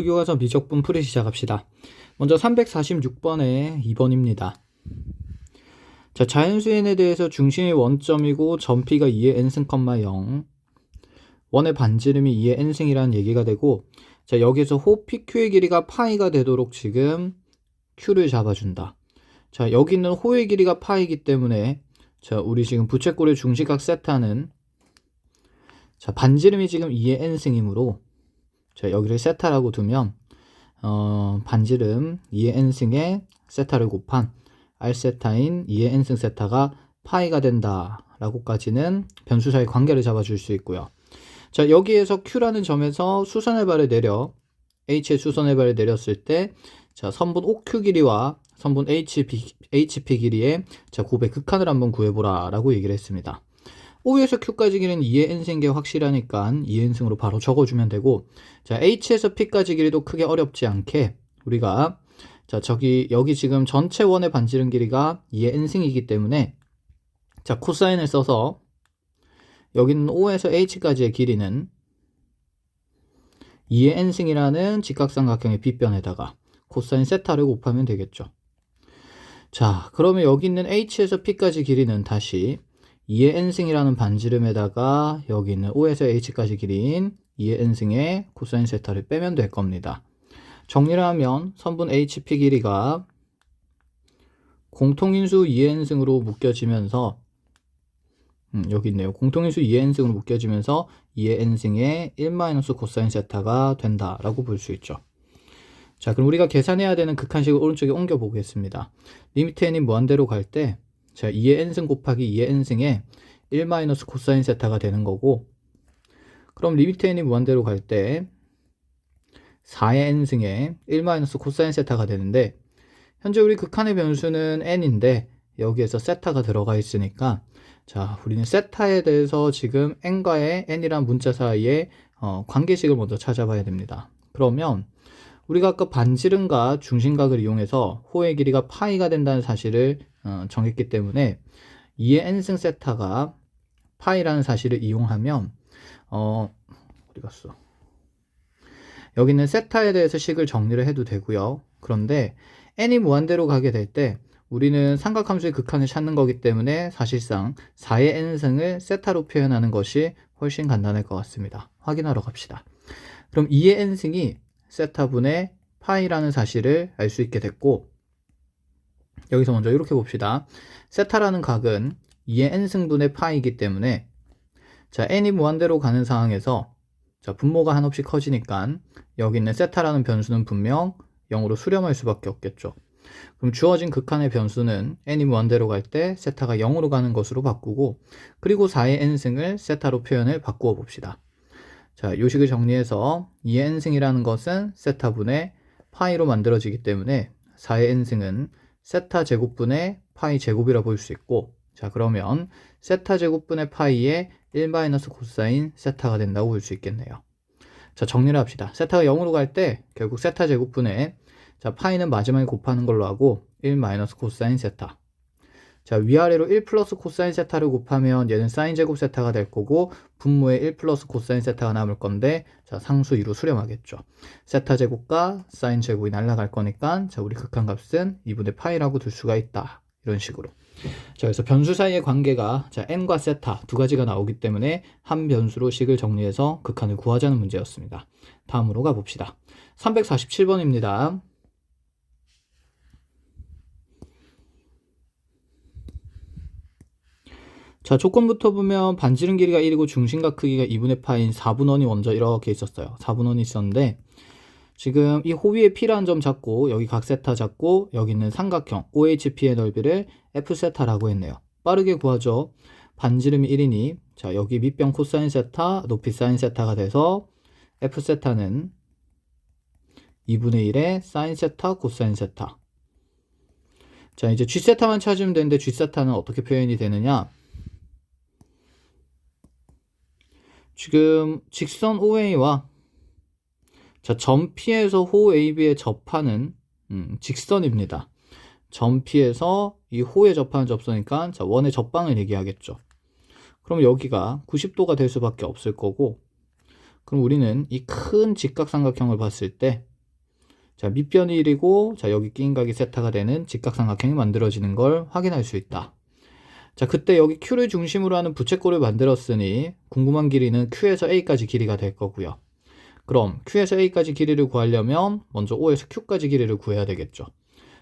교과서 미적분 풀이 시작합시다. 먼저 346번에 2번입니다. 자, 자연수인에 대해서 중심이 원점이고 점피가 2의 n승, 0 원의 반지름이 2의 n승이라는 얘기가 되고 자, 여기서 호 PQ의 길이가 파이가 되도록 지금 Q를 잡아준다. 자, 여기 있는 호의 길이가 파이기 때문에 자, 우리 지금 부채꼴의 중심각 세타는 자, 반지름이 지금 2의 n승이므로 자, 여기를 세타라고 두면 어, 반지름 2의 n승에 세타를 곱한 r세타인 2의 n승 세타가 파이가 된다 라고까지는 변수사의 관계를 잡아줄 수 있고요. 자 여기에서 q라는 점에서 수선의 발을 내려 h의 수선의 발을 내렸을 때 자, 선분 OQ 길이와 선분 HP, HP 길이의 자, 곱의 극한을 한번 구해보라 라고 얘기를 했습니다. O에서 Q까지 길이는 2의 n승인 게 확실하니까 2의 n승으로 바로 적어주면 되고 자 H에서 P까지 길이도 크게 어렵지 않게 우리가 자 저기 여기 지금 전체 원의 반지름 길이가 2의 n승이기 때문에 자 코사인을 써서 여기는 O에서 H까지의 길이는 2의 n승이라는 직각삼각형의 빗변에다가 코사인 세타를 곱하면 되겠죠. 자 그러면 여기 있는 H에서 P까지 길이는 다시 2의 n승이라는 반지름에다가 여기 있는 O에서 H까지 길이인 2의 n승의 코사인 세타를 빼면 될 겁니다. 정리를 하면 선분 HP 길이가 공통인수 2의 n승으로 묶여지면서 음, 여기 있네요. 공통인수 2의 n승으로 묶여지면서 2의 n승의 1 코사인 세타가 된다라고 볼 수 있죠. 자, 그럼 우리가 계산해야 되는 극한식을 오른쪽에 옮겨 보겠습니다. 리미트 n이 무한대로 갈 때, 자, 2의 n승 곱하기 2의 n승에 1 코사인 세타가 되는 거고, 그럼 리미트 n이 무한대로 갈 때, 4의 n승에 1 코사인 세타가 되는데, 현재 우리 극한의 변수는 n인데, 여기에서 세타가 들어가 있으니까, 자, 우리는 세타에 대해서 지금 n과의 n이란 문자 사이에 어, 관계식을 먼저 찾아봐야 됩니다. 그러면 우리가 아까 반지름과 중심각을 이용해서 호의 길이가 파이가 된다는 사실을 어, 정했기 때문에 2의 n승 세타가 파이라는 사실을 이용하면 어, 어디 갔어? 여기는 세타에 대해서 식을 정리를 해도 되고요. 그런데 n이 무한대로 가게 될 때 우리는 삼각함수의 극한을 찾는 거기 때문에 사실상 4의 n승을 세타로 표현하는 것이 훨씬 간단할 것 같습니다. 확인하러 갑시다. 그럼 2의 n승이 세타분의 파이라는 사실을 알 수 있게 됐고 여기서 먼저 이렇게 봅시다. 세타라는 각은 2의 n승분의 파이이기 때문에 자 n이 무한대로 가는 상황에서 자 분모가 한없이 커지니까 여기 있는 세타라는 변수는 분명 0으로 수렴할 수밖에 없겠죠. 그럼 주어진 극한의 변수는 n이 무한대로 갈 때 세타가 0으로 가는 것으로 바꾸고 그리고 4의 n승을 세타로 표현을 바꾸어 봅시다. 자, 요식을 정리해서 2의 n승이라는 것은 세타분의 파이로 만들어지기 때문에 4의 n승은 세타 제곱분의 파이 제곱이라 볼 수 있고 자 그러면 세타 제곱분의 파이의 1 코사인 세타가 된다고 볼 수 있겠네요. 자 정리를 합시다. 세타가 0으로 갈 때 결국 세타 제곱분의 자 파이는 마지막에 곱하는 걸로 하고 1 코사인 세타 자 위아래로 1 플러스 코사인 세타를 곱하면 얘는 사인 제곱 세타가 될 거고 분모에 1 플러스 코사인 세타가 남을 건데 자 상수 2로 수렴하겠죠. 세타 제곱과 사인 제곱이 날라갈 거니까 자 우리 극한값은 2분의 파이라고 둘 수가 있다. 이런 식으로. 자 그래서 변수 사이의 관계가 자 n과 세타 두 가지가 나오기 때문에 한 변수로 식을 정리해서 극한을 구하자는 문제였습니다. 다음으로 가봅시다. 347번입니다 자, 조건부터 보면 반지름 길이가 1이고 중심각 크기가 2분의 파인 4분원이 먼저 이렇게 있었어요. 4분원이 있었는데 지금 이 호위의 P라는 점 잡고 여기 각세타 잡고 여기 있는 삼각형 OHP의 넓이를 F세타라고 했네요. 빠르게 구하죠. 반지름이 1이니 자 여기 밑변 코사인 세타 높이 사인 세타가 돼서 F세타는 2분의 1의 사인 세타 코사인 세타 자 이제 G세타만 찾으면 되는데 G세타는 어떻게 표현이 되느냐 지금 직선 OA와 자, 점 P에서 호 AB에 접하는 음, 직선입니다. 점 P에서 이 호에 접하는 접선이니까 자, 원의 접방을 얘기하겠죠. 그럼 여기가 90도가 될 수밖에 없을 거고 그럼 우리는 이 큰 직각삼각형을 봤을 때 자, 밑변이 1이고 자, 여기 끼인 각이 세타가 되는 직각삼각형이 만들어지는 걸 확인할 수 있다. 자, 그때 여기 Q를 중심으로 하는 부채꼴을 만들었으니 궁금한 길이는 Q에서 A까지 길이가 될 거고요. 그럼 Q에서 A까지 길이를 구하려면 먼저 O에서 Q까지 길이를 구해야 되겠죠.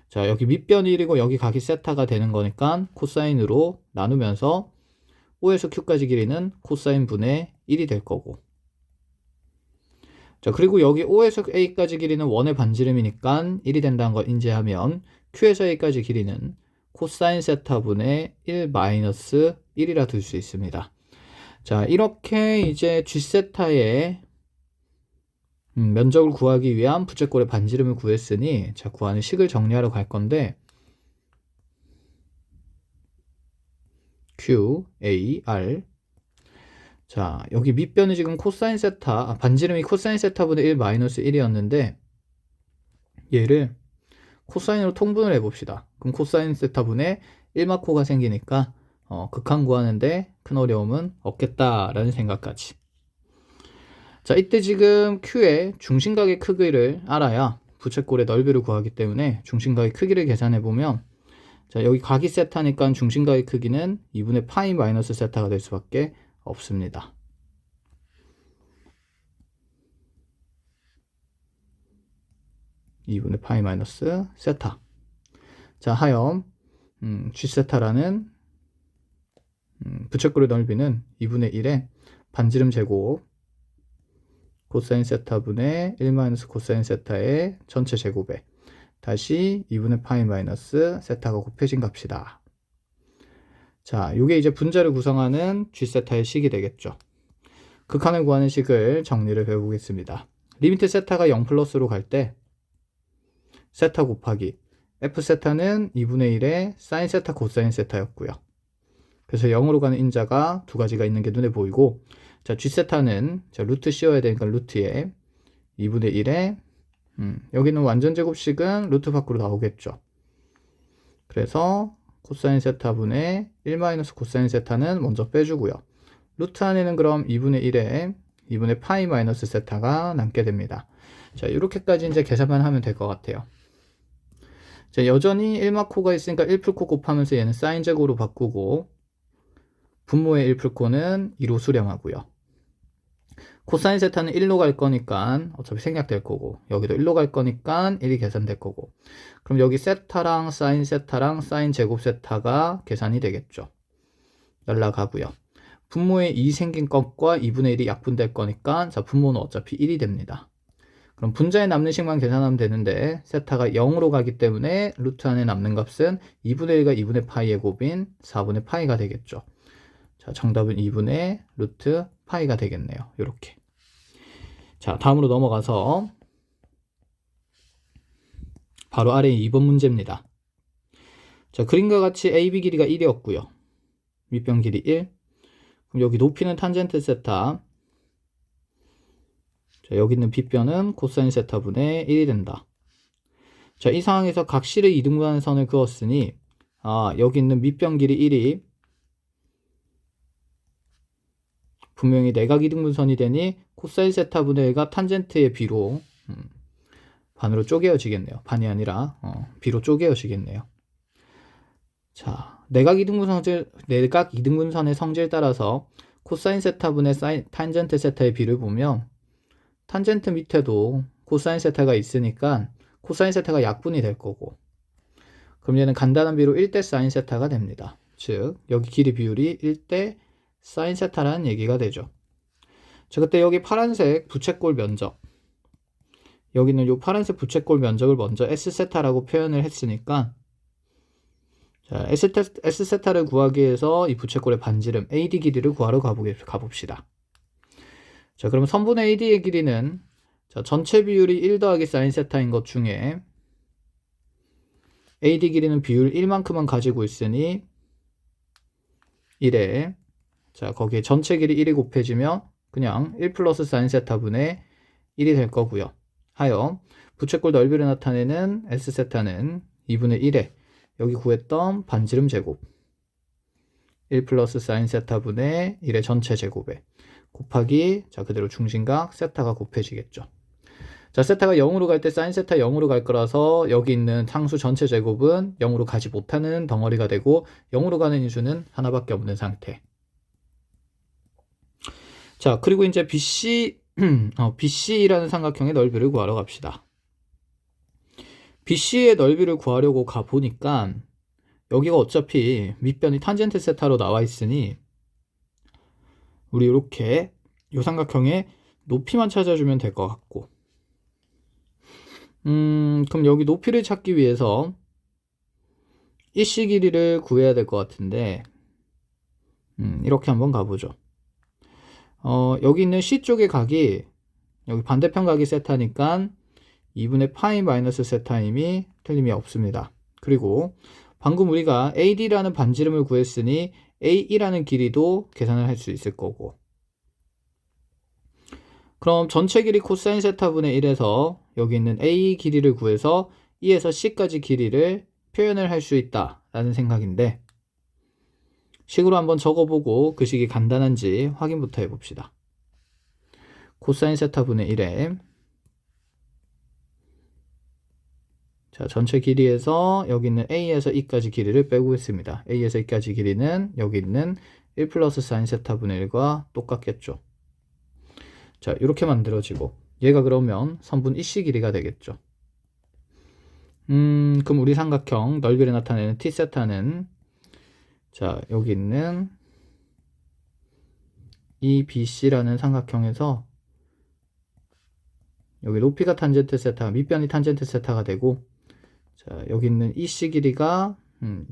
자, 여기 밑변이 1이고 여기 각이 세타가 되는 거니까 코사인으로 나누면서 O에서 Q까지 길이는 코사인 분의 1이 될 거고. 자, 그리고 여기 O에서 A까지 길이는 원의 반지름이니까 1이 된다는 걸 인지하면 Q에서 A까지 길이는 코사인 세타분의 1 마이너스 1이라 둘 수 있습니다. 자, 이렇게 이제 G세타의 음, 면적을 구하기 위한 부채꼴의 반지름을 구했으니 자, 구하는 식을 정리하러 갈 건데 Q, A, R 자, 여기 밑변이 지금 코사인 세타, 아, 반지름이 코사인 세타분의 1 마이너스 1이었는데 얘를 코사인으로 통분을 해봅시다. 그럼 코사인 세타분의 1마코가 생기니까 어, 극한 구하는데 큰 어려움은 없겠다라는 생각까지. 자, 이때 지금 Q의 중심각의 크기를 알아야 부채꼴의 넓이를 구하기 때문에 중심각의 크기를 계산해 보면 자, 여기 각이 세타니까 중심각의 크기는 2분의 파이 마이너스 세타가 될 수밖에 없습니다. (2분의 파이 마이너스 세타) 자 하염 음, g 세타라는 음, 부채꼴의 넓이는 2분의 1의 반지름 제곱 코사인 세타분의 1 마이너스 코사인 세타의 전체 제곱에 다시 2분의 파이 마이너스 세타가 곱해진 값이다. 자, 이게 이제 분자를 구성하는 G세타의 식이 되겠죠. 극한을 구하는 식을 정리를 배워보겠습니다. 리미트 세타가 0 플러스로 갈 때 세타 곱하기 F세타는 2분의 1의 사인 세타 코사인 세타였고요. 그래서 0으로 가는 인자가 두 가지가 있는 게 눈에 보이고 자, G세타는 자, 루트 씌워야 되니까 루트에 2분의 1에 음, 여기는 완전 제곱식은 루트 밖으로 나오겠죠. 그래서 코사인 세타분의 1 마이너스 코사인 세타는 먼저 빼주고요. 루트 안에는 그럼 2분의 1에 2분의 파이 마이너스 세타가 남게 됩니다. 자, 이렇게까지 이제 계산만 하면 될 것 같아요. 자, 여전히 1마코가 있으니까 1풀코 곱하면서 얘는 사인 제곱으로 바꾸고 분모의 1풀코는 2로 수렴하고요. 코사인 세타는 1로 갈 거니까 어차피 생략될 거고 여기도 1로 갈 거니까 1이 계산될 거고 그럼 여기 세타랑 사인 세타랑 사인 제곱 세타가 계산이 되겠죠. 날라가고요. 분모에 2 생긴 것과 2분의 1이 약분될 거니까 자 분모는 어차피 1이 됩니다. 그럼 분자에 남는 식만 계산하면 되는데 세타가 0으로 가기 때문에 루트 안에 남는 값은 2분의 1과 2분의 파이의 곱인 4분의 파이가 되겠죠. 자 정답은 2분의 루트 파이가 되겠네요. 이렇게. 자, 다음으로 넘어가서 바로 아래 2번 문제입니다. 자, 그림과 같이 AB 길이가 1이었고요. 밑변 길이 1. 그럼 여기 높이는 탄젠트 세타. 자, 여기 있는 빗변은 코사인 세타분의 1이 된다. 자, 이 상황에서 각 실의 이등분하는 선을 그었으니 아, 여기 있는 밑변 길이 1이 분명히 내각 이등분선이 되니 코사인 세타분의 1가 탄젠트의 비로 음, 반으로 쪼개어지겠네요. 반이 아니라 어, 비로 쪼개어지겠네요. 자, 내각 이등분 성질 내각 이등분선의 성질 따라서 코사인 세타분의 사인, 탄젠트 세타의 비를 보면 탄젠트 밑에도 코사인 세타가 있으니까 코사인 세타가 약분이 될 거고 그럼 얘는 간단한 비로 1대 사인 세타가 됩니다. 즉 여기 길이 비율이 1대 사인 세타라는 얘기가 되죠. 자, 그때 여기 파란색 부채꼴 면적. 여기는 이 파란색 부채꼴 면적을 먼저 S세타라고 표현을 했으니까 자, S세타, 를 구하기 위해서 이 부채꼴의 반지름 AD 길이를 구하러 가봅시다. 자, 그럼 선분의 AD의 길이는 자, 전체 비율이 1 더하기 사인 세타인 것 중에 AD 길이는 비율 1만큼만 가지고 있으니 1에 자, 거기에 전체 길이 1이 곱해지면 그냥 1 플러스 사인 세타분의 1이 될 거고요. 하여 부채꼴 넓이를 나타내는 S세타는 2분의 1에 여기 구했던 반지름 제곱 1 플러스 사인 세타분의 1의 전체 제곱에 곱하기 자 그대로 중심각 세타가 곱해지겠죠. 자 세타가 0으로 갈 때 사인 세타 0으로 갈 거라서 여기 있는 상수 전체 제곱은 0으로 가지 못하는 덩어리가 되고 0으로 가는 인수는 하나밖에 없는 상태. 자 그리고 이제 BC 어, BC라는 삼각형의 넓이를 구하러 갑시다. BC의 넓이를 구하려고 가 보니까 여기가 어차피 밑변이 탄젠트 세타로 나와 있으니 우리 이렇게 이 삼각형의 높이만 찾아주면 될 것 같고. 음 그럼 여기 높이를 찾기 위해서 이씨 길이를 구해야 될 것 같은데 음 이렇게 한번 가보죠. 어 여기 있는 C 쪽의 각이 여기 반대편 각이 세타니까 2분의 파이 마이너스 세타임이 틀림이 없습니다. 그리고 방금 우리가 AD라는 반지름을 구했으니 AE라는 길이도 계산을 할 수 있을 거고 그럼 전체 길이 코사인 세타분의 1에서 여기 있는 A 길이를 구해서 E에서 C까지 길이를 표현을 할 수 있다 라는 생각인데 식으로 한번 적어보고 그 식이 간단한지 확인부터 해봅시다. 코사인 세타분의 1에 자, 전체 길이에서 여기 있는 A에서 E까지 길이를 빼고 있습니다. A에서 E까지 길이는 여기 있는 1 플러스 사인 세타분의 1과 똑같겠죠. 자, 이렇게 만들어지고 얘가 그러면 선분 이씨 길이가 되겠죠. 음, 그럼 우리 삼각형 넓이를 나타내는 t 세타는 자, 여기 있는 이 BC라는 삼각형에서 여기 높이가 탄젠트 세타, 밑변이 탄젠트 세타가 되고 자, 여기 있는 이 c 길이가 음,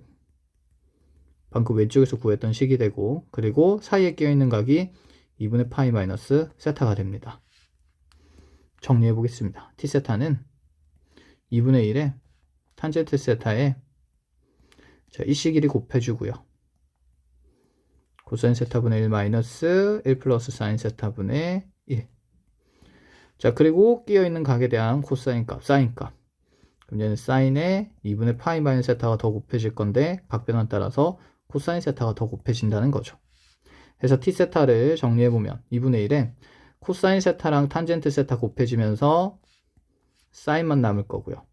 방금 왼쪽에서 구했던 식이 되고 그리고 사이에 끼어 있는 각이 2분의 파이 마이너스 세타가 됩니다. 정리해 보겠습니다. t 세타는 2분의 1에 탄젠트 세타에 자, 이 c 길이 곱해주고요. 코사인 세타분의 1 마이너스 1 플러스 사인 세타분의 1. 자, 그리고 끼어 있는 각에 대한 코사인 값, 사인 값. 그럼 얘는 사인에 2분의 파이 마이너스 세타가 더 곱해질 건데 각 변환 따라서 코사인 세타가 더 곱해진다는 거죠. 그래서 t 세타를 정리해 보면 2분의 1에 코사인 세타랑 탄젠트 세타 곱해지면서 사인만 남을 거고요.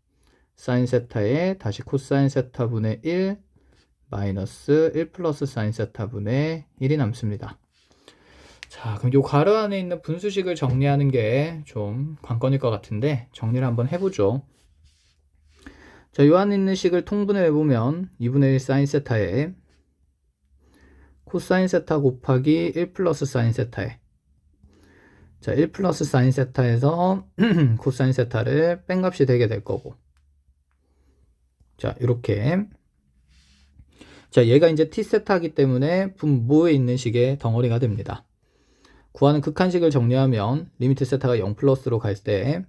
사인 세타에 다시 코사인 세타 분의 1 마이너스 1 플러스 사인 세타 분의 1이 남습니다. 자, 그럼 이 괄호 안에 있는 분수식을 정리하는 게 좀 관건일 것 같은데 정리를 한번 해보죠. 자, 요 안에 있는 식을 통분해 보면 2분의 1 사인 세타에 코사인 세타 곱하기 1 플러스 사인 세타에. 자, 1 플러스 사인 세타에서 코사인 세타를 뺀 값이 되게 될 거고. 자, 이렇게. 자, 얘가 이제 t 세타이기 때문에 분모에 있는 식의 덩어리가 됩니다. 구하는 극한식을 정리하면 리미트 세타가 0 플러스로 갈 때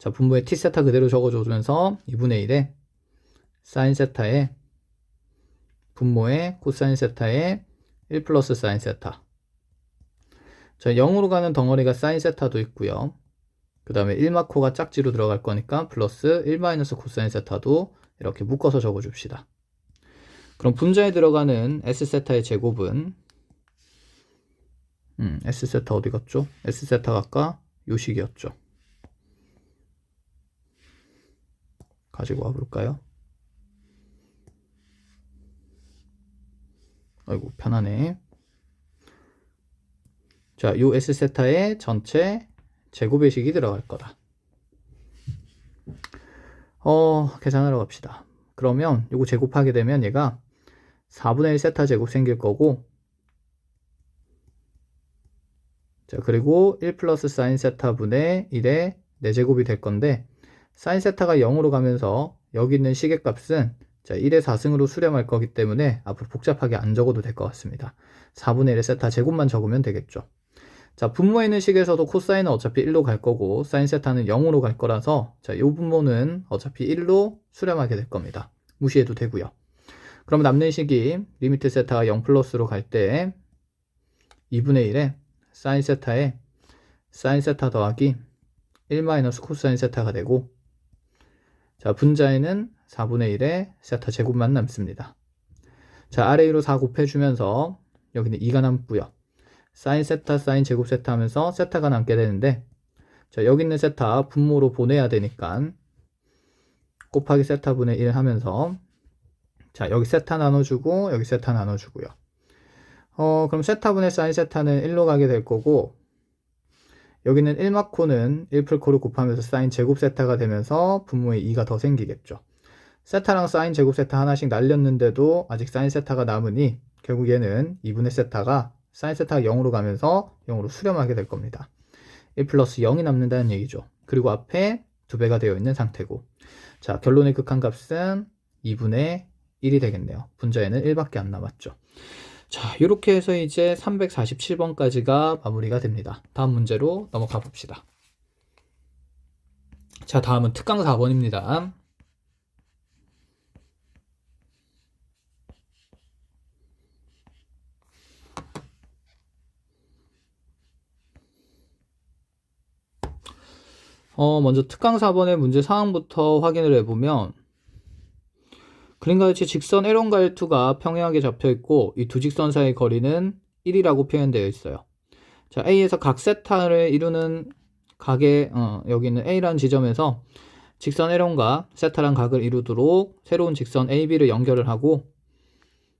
자, 분모에 t 세타 그대로 적어주면서 2분의 1에 사인 세타에 분모에 코사인 세타에 1 플러스 사인 세타 자, 0으로 가는 덩어리가 사인 세타도 있고요. 그 다음에 1마코가 짝지로 들어갈 거니까 플러스 1 마이너스 코사인 세타도 이렇게 묶어서 적어줍시다. 그럼 분자에 들어가는 S세타의 제곱은 음, S세타 어디 갔죠? S세타가 아까 요 식이었죠. 가지고 와볼까요? 아이고 편하네. 자, 요 S세타의 전체 제곱의 식이 들어갈 거다. 어, 계산하러 갑시다. 그러면 요거 제곱하게 되면 얘가 4분의 1 세타 제곱 생길 거고 자 그리고 1 플러스 사인 세타분의 1의 4제곱이 될 건데 사인 세타가 0으로 가면서 여기 있는 시계값은 자 1의 4승으로 수렴할 거기 때문에 앞으로 복잡하게 안 적어도 될 것 같습니다. 4분의 1의 세타 제곱만 적으면 되겠죠. 자 분모에 있는 식에서도 코사인은 어차피 1로 갈 거고 사인 세타는 0으로 갈 거라서 자 이 분모는 어차피 1로 수렴하게 될 겁니다. 무시해도 되고요. 그럼 남는 식이 리미트 세타가 0 플러스로 갈 때 2분의 1에 사인 세타에 사인 세타 더하기 1 마이너스 코사인 세타가 되고 자 분자에는 4분의 1에 세타 제곱만 남습니다. 자 아래 위로 4 곱해주면서 여기는 2가 남고요. 사인 세타 사인 제곱 세타 하면서 세타가 남게 되는데 자 여기 있는 세타 분모로 보내야 되니까 곱하기 세타 분의 1 하면서 자 여기 세타 나눠주고 여기 세타 나눠주고요 어 그럼 세타분의 사인 세타는 1로 가게 될 거고 여기는 1마코는 1풀코를 곱하면서 사인 제곱 세타가 되면서 분모에 2가 더 생기겠죠 세타랑 사인 제곱 세타 하나씩 날렸는데도 아직 사인 세타가 남으니 결국 얘는 2분의 세타가 사인 세타가 0으로 가면서 0으로 수렴하게 될 겁니다. 1 플러스 0이 남는다는 얘기죠. 그리고 앞에 두 배가 되어 있는 상태고 자 결론의 극한값은 2분의 1이 되겠네요. 분자에는 1밖에 안 남았죠. 자 이렇게 해서 이제 347번까지가 마무리가 됩니다. 다음 문제로 넘어가 봅시다. 자 다음은 특강 4번입니다. 어, 먼저 특강 4번의 문제 사항부터 확인을 해보면 그림과 같이 직선 L1과 L2가 평행하게 잡혀 있고 이 두 직선 사이의 거리는 1이라고 표현되어 있어요. 자, A에서 각 세타를 이루는 각의 어, 여기 있는 A라는 지점에서 직선 L1과 세타란 각을 이루도록 새로운 직선 AB를 연결을 하고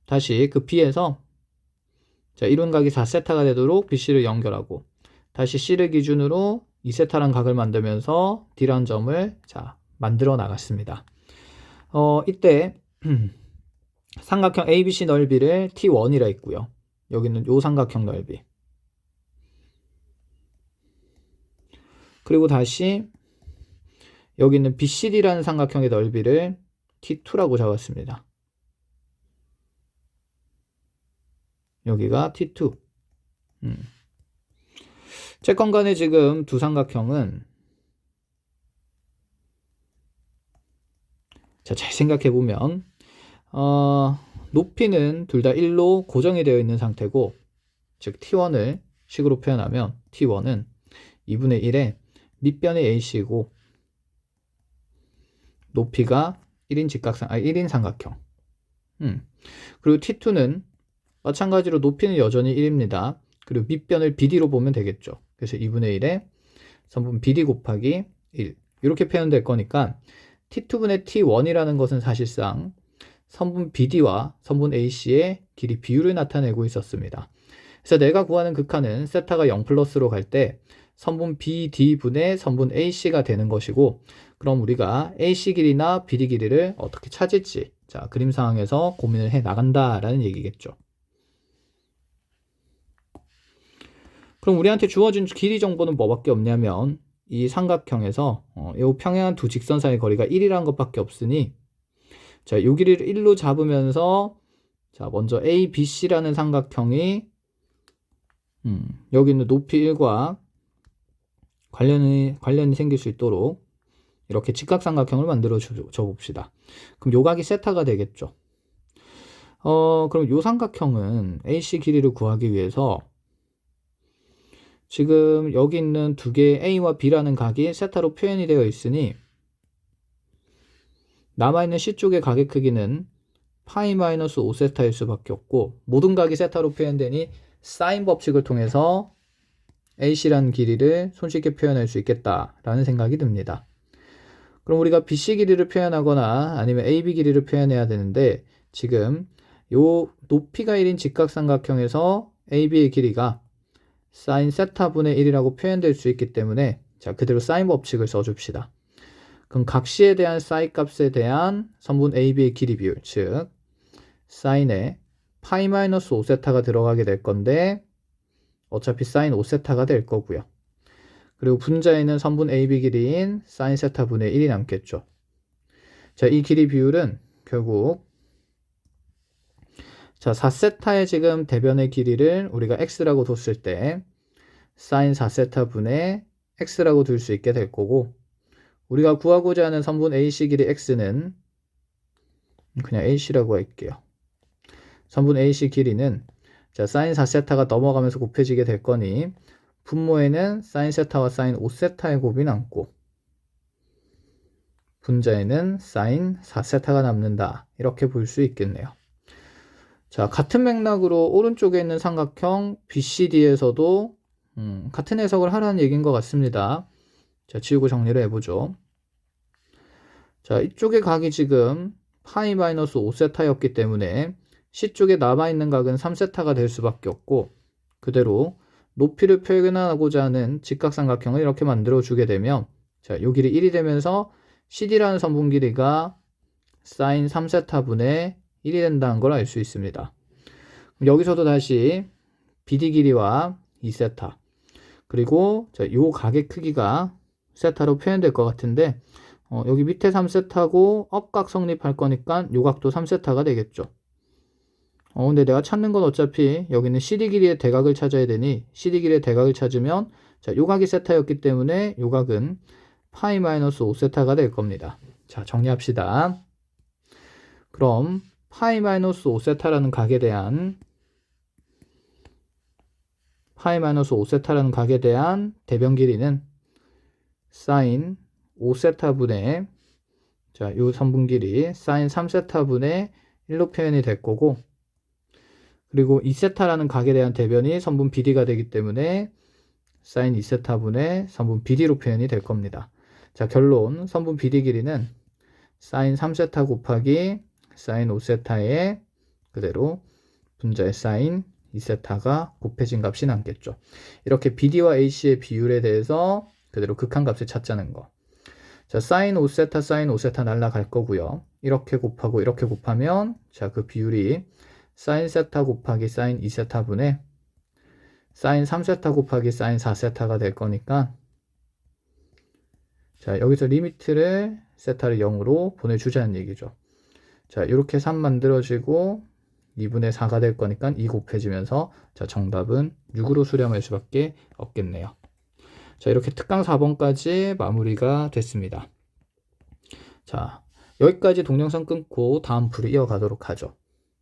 다시 그 B에서 자, 이룬 각이 4세타가 되도록 BC를 연결하고 다시 C를 기준으로 2세타란 각을 만들면서 D라는 점을 자, 만들어 나갔습니다. 어, 이때 삼각형 ABC 넓이를 T1이라 했고요. 여기는 요 삼각형 넓이. 그리고 다시 여기는 BCD라는 삼각형의 넓이를 T2라고 잡았습니다. 여기가 T2. 음. 채권 간의 지금 두 삼각형은 자, 잘 생각해 보면 어, 높이는 둘 다 1로 고정이 되어 있는 상태고 즉 T1을 식으로 표현하면 T1은 2분의 1의 밑변의 AC이고 높이가 1인 직각상 아 1인 삼각형. 음. 그리고 T2는 마찬가지로 높이는 여전히 1입니다. 그리고 밑변을 BD로 보면 되겠죠. 그래서 2분의 1에 선분 BD 곱하기 1 이렇게 표현될 거니까 T2분의 T1이라는 것은 사실상 선분 BD와 선분 AC의 길이 비율을 나타내고 있었습니다. 그래서 내가 구하는 극한은 세타가 0 플러스로 갈 때 선분 BD분의 선분 AC가 되는 것이고 그럼 우리가 AC 길이나 BD 길이를 어떻게 찾을지 자 그림 상황에서 고민을 해 나간다라는 얘기겠죠. 그럼 우리한테 주어진 길이 정보는 뭐밖에 없냐면 이 삼각형에서 어, 이 평행한 두 직선 사이의 거리가 1이라는 것밖에 없으니 자, 이 길이를 1로 잡으면서 자, 먼저 ABC라는 삼각형이 음, 여기 있는 높이 1과 관련이 관련이 생길 수 있도록 이렇게 직각삼각형을 만들어 줘, 줘 봅시다. 그럼 요각이 세타가 되겠죠. 어, 그럼 요 삼각형은 AC 길이를 구하기 위해서 지금 여기 있는 두 개의 A와 B라는 각이 세타로 표현이 되어 있으니 남아있는 C쪽의 각의 크기는 파이 마이너스 5세타일 수밖에 없고 모든 각이 세타로 표현되니 사인 법칙을 통해서 AC라는 길이를 손쉽게 표현할 수 있겠다라는 생각이 듭니다. 그럼 우리가 BC 길이를 표현하거나 아니면 AB 길이를 표현해야 되는데 지금 요 높이가 1인 직각삼각형에서 AB의 길이가 사인 세타분의 1이라고 표현될 수 있기 때문에 자 그대로 사인 법칙을 써줍시다. 그럼 각시에 대한 사인 값에 대한 선분 AB의 길이 비율 즉 사인에 파이 마이너스 5세타가 들어가게 될 건데 어차피 사인 5세타가 될 거고요. 그리고 분자에는 선분 AB 길이인 사인 세타 분의 1이 남겠죠. 자, 이 길이 비율은 결국 자, 4세타의 지금 대변의 길이를 우리가 x라고 뒀을 때 사인 4세타 분의 x라고 둘 수 있게 될 거고 우리가 구하고자 하는 선분 AC 길이 x는 그냥 AC라고 할게요. 선분 AC 길이는 자, 사인 4세타가 넘어가면서 곱해지게 될 거니 분모에는 사인 세타와 사인 5세타의 곱이 남고 분자에는 사인 4세타가 남는다. 이렇게 볼 수 있겠네요. 자, 같은 맥락으로 오른쪽에 있는 삼각형 BCD에서도 음, 같은 해석을 하라는 얘기인 것 같습니다. 자, 지우고 정리를 해보죠. 자, 이쪽의 각이 지금 파이 마이너스 5세타였기 때문에 C쪽에 남아있는 각은 3세타가 될 수밖에 없고 그대로 높이를 표현하고자 하는 직각삼각형을 이렇게 만들어 주게 되면 자, 요 길이 1이 되면서 CD라는 선분 길이가 사인 3세타분의 1이 된다는 걸 알 수 있습니다. 여기서도 다시 BD 길이와 2세타 그리고 자, 요 각의 크기가 세타로 표현될 것 같은데 어, 여기 밑에 3세타고 업각 성립할 거니까 요 각도 3세타가 되겠죠. 어, 근데 내가 찾는 건 어차피 여기는 CD 길이의 대각을 찾아야 되니 CD 길이의 대각을 찾으면 자, 요 각이 세타였기 때문에 요 각은 파이 마이너스 5세타가 될 겁니다. 자, 정리합시다. 그럼 파이 마이너스 5세타라는 각에 대한 파이 마이너스 5세타라는 각에 대한 대변 길이는 사인 5세타분의 자, 요 선분 길이 사인 3세타분의 1로 표현이 될 거고 그리고 2세타라는 각에 대한 대변이 선분 BD가 되기 때문에 사인 2세타분의 선분 BD로 표현이 될 겁니다. 자, 결론 선분 BD 길이는 사인 3세타 곱하기 사인 5세타의 그대로 분자의 사인 2세타가 곱해진 값이 남겠죠. 이렇게 BD와 AC의 비율에 대해서 그대로 극한값을 찾자는 거. 자, 사인 5세타, 사인 5세타 날라갈 거고요. 이렇게 곱하고 이렇게 곱하면 자, 그 비율이 사인 세타 곱하기 사인 2세타 분의 사인 3세타 곱하기 사인 4세타가 될 거니까 자, 여기서 리미트를 세타를 0으로 보내주자는 얘기죠. 자, 이렇게 3 만들어지고 2분의 4가 될 거니까 2 곱해지면서 자, 정답은 6으로 수렴할 수밖에 없겠네요. 자, 이렇게 특강 4번까지 마무리가 됐습니다. 자, 여기까지 동영상 끊고 다음 풀을 이어가도록 하죠.